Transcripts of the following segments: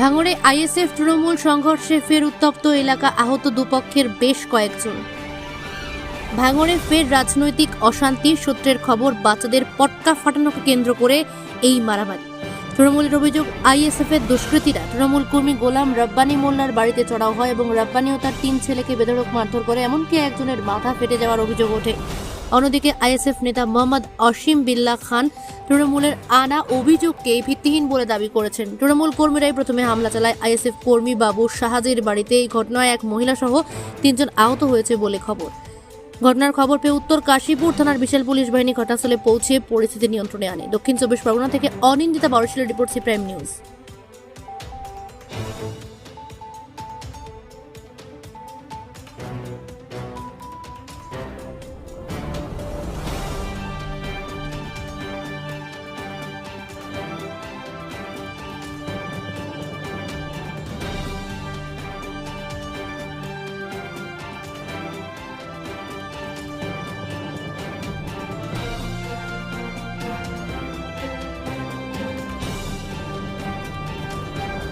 ভাঙড়ে আইএসএফ তৃণমূল সংঘর্ষে ফের উত্তপ্ত এলাকা আহত দুপক্ষের বেশ কয়েকজন। ভাঙড়ে ফের রাজনৈতিক অশান্তি সূত্রের খবর বাচ্চাদের পটকা ফাটানোকে কেন্দ্র করে এই মারামারি। তৃণমূলের অভিযোগ আইএসএফ এর দুষ্কৃতীরা তৃণমূল কর্মী গোলাম রব্বানি মোল্লার বাড়িতে চড়াও হয় এবং রব্বানি ও তার তিন ছেলেকে বেধড়ক মারধর করে, এমনকি একজনের মাথা ফেটে যাওয়ার অভিযোগ ওঠে। অন্যদিকে আইএসএফ নেতা মোহাম্মদ অসীম বিল্লাহ খান তৃণমূলের আনা অভিযোগকে ভিত্তিহীন বলে দাবি করেছেন। তৃণমূল কর্মীরাই প্রথমে হামলা চালায় আইএসএফ কর্মী বাবু শাহাজির বাড়িতে। এই ঘটনায় এক মহিলা সহ তিনজন আহত হয়েছে বলে খবর। ঘটনার খবর পেয়ে উত্তর কাশীপুর থানার বিশাল পুলিশ বাহিনী ঘটনাস্থলে পৌঁছে পরিস্থিতি নিয়ন্ত্রণে আনে। দক্ষিণ চব্বিশ পরগনা থেকে অনিন্দিতা বারশিলের রিপোর্ট সি প্রাইম নিউজ।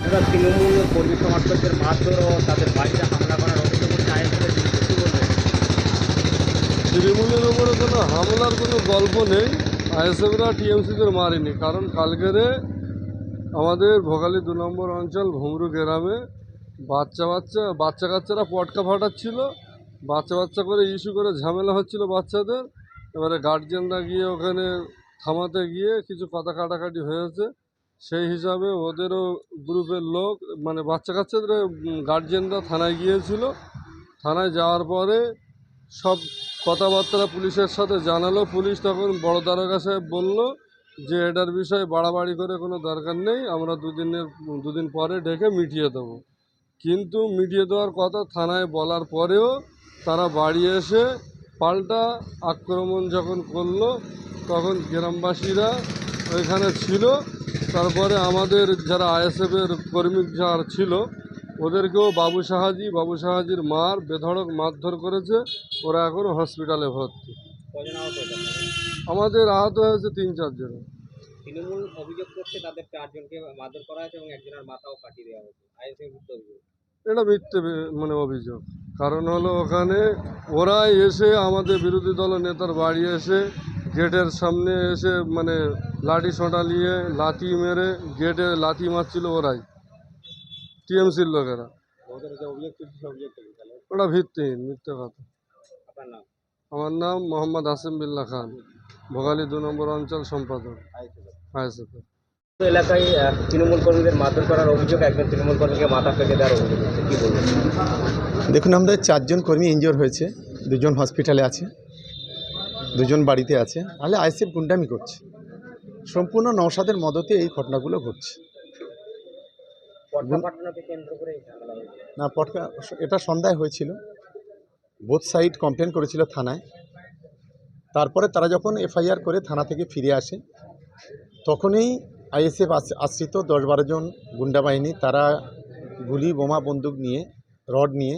এবার তৃণমূল কর্মী সমর্থকদের মারধর ও তাদের বাড়িতে হামলা করার অভিযোগ তৃণমূলের ওপরে কোনো হামলার কোনো গল্প নেই। আইএসএফরা টিএমসিদের মারেনি। কারণ কালকেরে আমাদের ভোগালী দু নম্বর অঞ্চল ভুমরু গ্রামে বাচ্চা বাচ্চা বাচ্চা কাচ্চারা পটকা ফাটাচ্ছিল। বাচ্চা বাচ্চা করে ইস্যু করে ঝামেলা হচ্ছিল বাচ্চাদের। এবারে গার্জিয়ানরা গিয়ে ওখানে থামাতে গিয়ে কিছু কথা কাটাকাটি হয়েছে। সেই হিসাবে ওদেরও গ্রুপের লোক মানে বাচ্চা কাচ্চাদের গার্জেনরা থানায় গিয়েছিল। থানায় যাওয়ার পরে সব কথাবার্তা পুলিশের সাথে জানালো। পুলিশ তখন বড় দারোগা সাহেব বলল যে, এটার বিষয়ে বাড়াবাড়ি করে কোনো দরকার নেই, আমরা দুদিনের, দুদিন পরে ডেকে মিটিয়ে দেবো। কিন্তু মিটিয়ে দেওয়ার কথা থানায় বলার পরেও তারা বাড়ি এসে পাল্টা আক্রমণ যখন করল, তখন গ্রামবাসীরা ওইখানে ছিল। তারপরে আমাদের যারা আইএসএফের কর্মী যার ছিল ওদেরকেও বাবু সাহাজি বাবু সাহাজির মার বেধড়ক মারধর করেছে। ওরা এখন হসপিটালে ভর্তি? আমাদের আহত হয়েছে তিন চারজন তৃণমূল অভিযোগ করছে তাদের চারজনকে মারধর করা হয়েছে এবং একজনের মাথাও কাটিয়ে দেওয়া হয়েছে। আইএসএফের অভিযোগ? এটা মিথ্যে মানে অভিযোগ। কারণ হলো ওখানে ওরাই এসে আমাদের বিরোধী দল নেতার বাড়ি এসে গেটের সামনে এসে মানে লাঠি সোঁটা নিয়ে লাথি মেরে গেটে লাথি মারছিল ওরাই টিএমসির লোকেরা। ওটা ভিত্তিহীন মিথ্যে কথা। আমার নাম মোহাম্মদ হাসিম বিল্লা খান ভোগালী দু নম্বর অঞ্চল সম্পাদক আইএসএফের এলাকায় তৃণমূল কর্মীদের মারধর করার অভিযোগ একজন তৃণমূল কর্মীকে মাথা ফেটে দেওয়ার অভিযোগ কী বলবেন? দেখুন আমাদের চারজন কর্মী ইনজিওর হয়েছে দুজন হসপিটালে আছে। দুজন বাড়িতে আছে। তাহলে আইসিএফ গুন্ডামি করছে। সম্পূর্ণ নৌসাদের মদতে এই ঘটনাগুলো ঘটছে। না পটকা এটা সন্ধ্যায় হয়েছিল। বোথ সাইড কমপ্লেন করেছিল থানায়। তারপরে তারা যখন এফআইআর করে থানা থেকে ফিরে আসে তখনই আইএসএফ আশ্রিত দশ বারো জন গুন্ডা বাহিনী তারা গুলি বোমা বন্দুক নিয়ে রড নিয়ে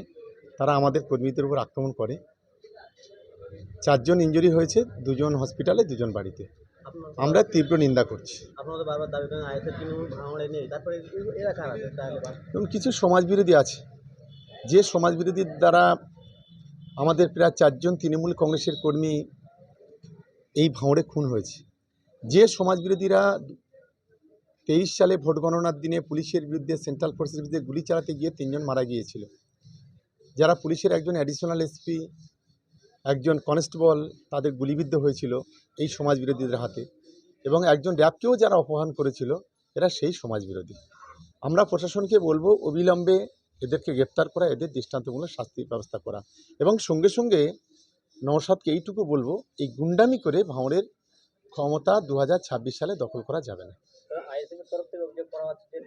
তারা আমাদের কর্মীদের উপর আক্রমণ করে। চারজন ইঞ্জুরি হয়েছে দুজন হসপিটালে দুজন বাড়িতে। আমরা তীব্র নিন্দা করছি। এবং কিছু সমাজবিরোধী আছে। যে সমাজবিরোধীর দ্বারা আমাদের প্রায় চারজন তৃণমূল কংগ্রেসের কর্মী এই ভাঁড়ে খুন হয়েছে। যে সমাজবিরোধীরা তেইশ সালে ভোট গণনার দিনে পুলিশের বিরুদ্ধে সেন্ট্রাল ফোর্সের বিরুদ্ধে গুলি চালাতে গিয়ে তিনজন মারা গিয়েছিল। যারা পুলিশের একজন অ্যাডিশনাল এসপি একজন কনস্টেবল তাদের গুলিবিদ্ধ হয়েছিল এই সমাজবিরোধীদের হাতে এবং একজন র্যাবকেও যারা অপহরণ করেছিল, এরা সেই সমাজবিরোধী। আমরা প্রশাসনকে বলব, অবিলম্বে এদেরকে গ্রেপ্তার করা, এদের দৃষ্টান্তমূলক শাস্তির ব্যবস্থা করা এবং সঙ্গে সঙ্গে নওশাদকে এইটুকু বলব, এই গুন্ডামি করে ভাঁড়ের ক্ষমতা দু হাজার ছাব্বিশ সালে দখল করা যাবে না।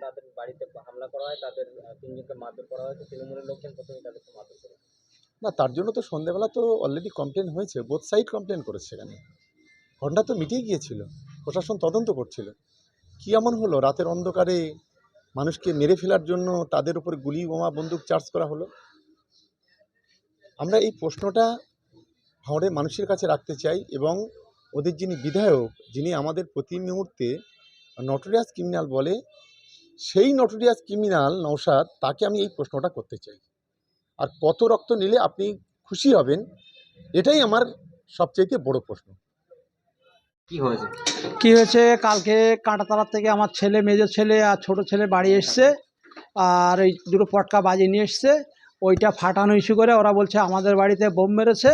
তাদের বাড়িতে হামলা করা হয়, তাদের তিনজনকে মারধর করা হয়েছে, তৃণমূলের লোকজন প্রথমে তাদেরকে মারধর না, তার জন্য তো সন্ধেবেলা তো অলরেডি কমপ্লেন হয়েছে বোথ সাইড কমপ্লেন করেছে সেখানে ঘটনা তো মিটিয়ে গিয়েছিল, প্রশাসন তদন্ত করছিল। কি এমন হলো? রাতের অন্ধকারে মানুষকে মেরে ফেলার জন্য তাদের উপর গুলি, বোমা, বন্দুক চার্জ করা হলো? আমরা এই প্রশ্নটা ভাঁড়ের মানুষের কাছে রাখতে চাই এবং ওদের যিনি বিধায়ক, যিনি আমাদের প্রতি মুহূর্তে নটোরিয়াস ক্রিমিনাল বলে, সেই নটোরিয়াস ক্রিমিনাল নৌসাদ তাকে আমি এই প্রশ্নটা করতে চাই। আর কত রক্ত নিলে আপনি খুশি হবেন এটাই আমার সবচাইতে বড় প্রশ্ন। কি হয়েছে? কি হয়েছে? কালকে কাঁটাতলার থেকে আমার ছেলে মেজো ছেলে আর ছোট ছেলে বাড়ি এসছে আর ওই দুটো পটকা বাজিয়ে নিয়ে এসছে। ওইটা ফাটানো ইস্যু করে ওরা বলছে আমাদের বাড়িতে বোম মেরেছে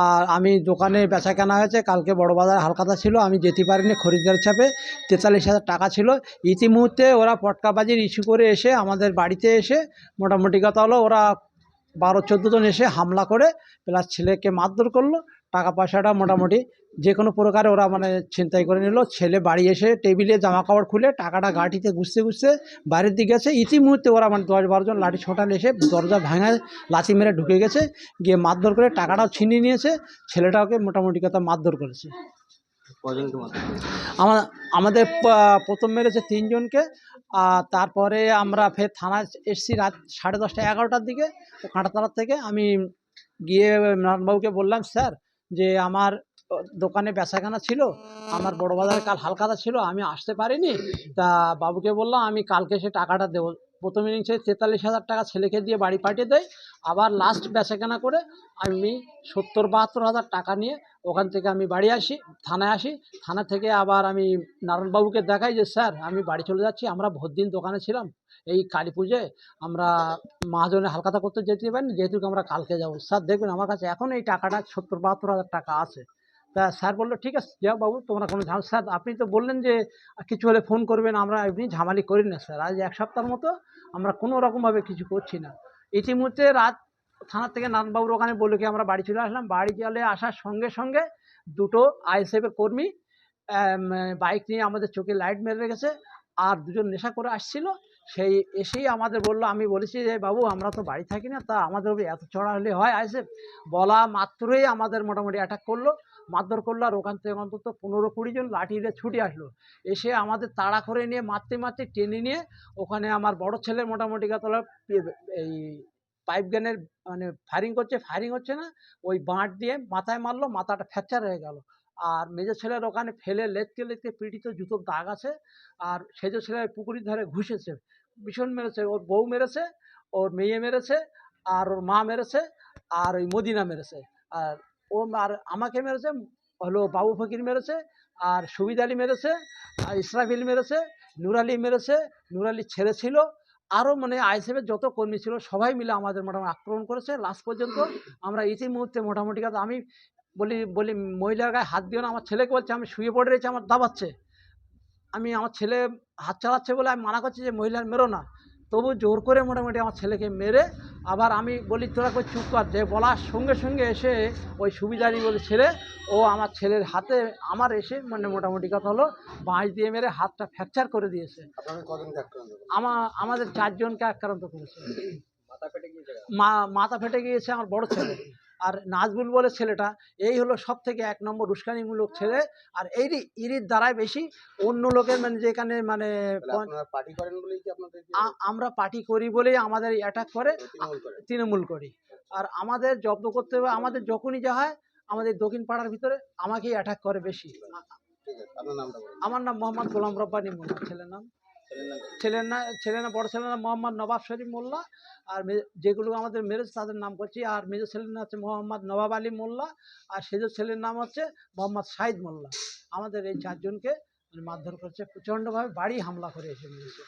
আর আমি দোকানে বেচা কেনা হয়েছে। কালকে বড় বাজার হালকাতা ছিল আমি যেতে পারিনি খরিদ্দার চাপে তেতাল্লিশ হাজার টাকা ছিল। ইতিমধ্যে ওরা পটকাবাজির ইস্যু করে এসে আমাদের বাড়িতে এসে মোটামুটি কথা হলো ওরা বারো চোদ্দ জন এসে হামলা করে, প্লাস ছেলেকে মারধর করল। টাকা পয়সাটা মোটামুটি যে কোনো প্রকারে ওরা মানে ছিনতাই করে নিল। ছেলে বাড়ি এসে টেবিলে জামা কাপড় খুলে টাকাটা গাড়িতে গুছতে গুছতে বাইরের দিকে গেছে। ইতিমুহূর্তে ওরা মানে দশ বারো জন লাঠি ছোটাল এসে দরজা ভাঙা লাচি মেরে ঢুকে গেছে। গিয়ে মারধর করে টাকাটাও ছিনিয়ে নিয়েছে। ছেলেটাকে মোটামুটি কথা মারধর করেছে। আমার, আমাদের প্রথম মেরেছে তিনজনকে, আর তারপরে আমরা ফের থানায় এসেছি রাত সাড়ে দশটা এগারোটার দিকে কাঁটাতলার থেকে। আমি গিয়ে নারায়ণবাবুকে বললাম, স্যার, যে আমার দোকানে বেচাকেনা ছিল, আমার বড় বাজারে কাল হালকাতা ছিল, আমি আসতে পারিনি। তা বাবুকে বললাম, আমি কালকে সে টাকাটা দেবো প্রথম ইনিংসে তেতাল্লিশ হাজার টাকা ছেলেকে দিয়ে বাড়ি পাঠিয়ে দেয়। আবার লাস্ট বেচাকেনা করে আমি সত্তর বাহাত্তর হাজার টাকা নিয়ে ওখান থেকে আমি বাড়ি আসি, থানায় আসি। থানা থেকে আবার আমি নারায়ণবাবুকে দেখাই যে, স্যার, আমি বাড়ি চলে যাচ্ছি, আমরা ভোট দিন দোকানে ছিলাম। এই কালী পুজোয় আমরা মহাজনে হালকাতা করতে যেতে পারিনি, যেহেতু আমরা কালকে যাব। স্যার, দেখবেন আমার কাছে এখন এই টাকাটা সত্তর বাহাত্তর হাজার টাকা আছে। তা স্যার বলল, ঠিক আছে, যাও বাবু, তোমরা কোনো ঝাম স্যার, আপনি তো বললেন যে, কিছু হলে ফোন করবেন, আমরা এমনি ঝামালি করি না স্যার। আজ এক সপ্তাহের মতো আমরা কোনো রকমভাবে কিছু করছি না। ইতিমধ্যে রাত থানা থেকে নানবাবুর ওখানে বলে কি, আমরা বাড়ি চলে আসলাম। বাড়ি চলে আসার সঙ্গে সঙ্গে দুটো আইএসএফের কর্মী বাইক নিয়ে আমাদের চোখে লাইট মেরে রেখেছে আর দুজন নেশা করে আসছিল। সেই এসেই আমাদের বলল, আমি বলেছি যে, বাবু, আমরা তো বাড়ি থাকি না, তা আমাদের এত চড়া হলে হয় আইএসএফ? বলা মাত্রই আমাদের মোটামুটি অ্যাটাক করল। মারধর করল আর ওখান থেকে অন্তত পনেরো কুড়ি জন লাঠি দিয়ে ছুটে আসলো। এসে আমাদের তাড়া করে নিয়ে, মারতে মারতে টেনে নিয়ে ওখানে আমার বড় ছেলে মোটামুটি কথা এই পাইপ গানের মানে ফায়ারিং করছে, ফায়ারিং হচ্ছে না, ওই বাঁট দিয়ে মাথায় মারলো, মাথাটা ফ্র্যাকচার হয়ে গেল। আর মেজো ছেলের ওখানে ফেলে লেটকে লেটকে পিটিতে জুতোর দাগ আছে, আর সেজো ছেলে ওই পুকুরির ধারে ঘুষেছে, ভীষণ মেরেছে, ওর বউ মেরেছে, ওর মেয়ে মেরেছে, আর ওর মা মেরেছে, আর ওই মদিনা মেরেছে। আর ও আর আমাকে মেরেছে, হলো বাবু ফকির মেরেছে, আর সুবিদ আলী মেরেছে, আর ইসরাফিল মেরেছে নুরালি মেরেছে নুরালির ছেড়ে ছিল। আরও মানে আইএসএফের যত কর্মী ছিল, সবাই মিলে আমাদের মোটামুটি আক্রমণ করেছে। লাস্ট পর্যন্ত আমরা ইতিমধ্যে মোটামুটি কথা আমি বলি বলি, মহিলার গায়ে হাত দিও না, আমার ছেলেকে বলছে, আমি শুয়ে পড়ে রয়েছি, আমার দাবাচ্ছে। আমি আমার ছেলে হাত চালাচ্ছে বলে আমি মানা করছি যে, মহিলার মেরো না। তবু জোর করে মোটামুটি আমার ছেলেকে মেরে আবার আমি বলি তোরা করে চুপ কর যে বলার সঙ্গে সঙ্গে এসে ওই সুবিধারি বলে ছেলে ও আমার ছেলের হাতে আমার এসে মানে মোটামুটি কথা হলো বাঁশ দিয়ে মেরে হাতটা ফ্র্যাকচার করে দিয়েছে। আমার আমা আমাদের চারজনকে আক্রান্ত করেছে। মাথা ফেটে গিয়েছে আমার বড় ছেলে। আর নাজবুল বলে ছেলেটা এই হলো সব থেকে এক নম্বর উস্কানিমূলক ছেলে। আর এই ইরির দ্বারাই বেশি অন্য লোকের মানে যেখানে মানে পার্টি করেন বলেই আমরা পার্টি করি বলেই আমাদের অ্যাটাক করে তৃণমূল করি? আর আমাদের জব্দ করতে হবে আমাদের যখনই যা হয় আমাদের দক্ষিণ পাড়ার ভিতরে আমাকেই অ্যাটাক করে বেশি। আমার নাম মোহাম্মদ গোলাম রব্বানি মোল্লা ছেলের নাম। ছেলের না। ছেলের না বড় ছেলের নাম মোহাম্মদ নবাব শরীফ মোল্লা আর যেগুলো আমাদের মেরেজ তাদের নাম করছি। আর মেজর ছেলের নাম হচ্ছে মোহাম্মদ নবাব আলী মোল্লা আর সেজ ছেলের নাম হচ্ছে মোহাম্মদ শাহিদ মোল্লা। আমাদের এই চারজনকে মানে মারধর করছে। প্রচণ্ডভাবে বাড়ি হামলা করে এসে মেরেছে।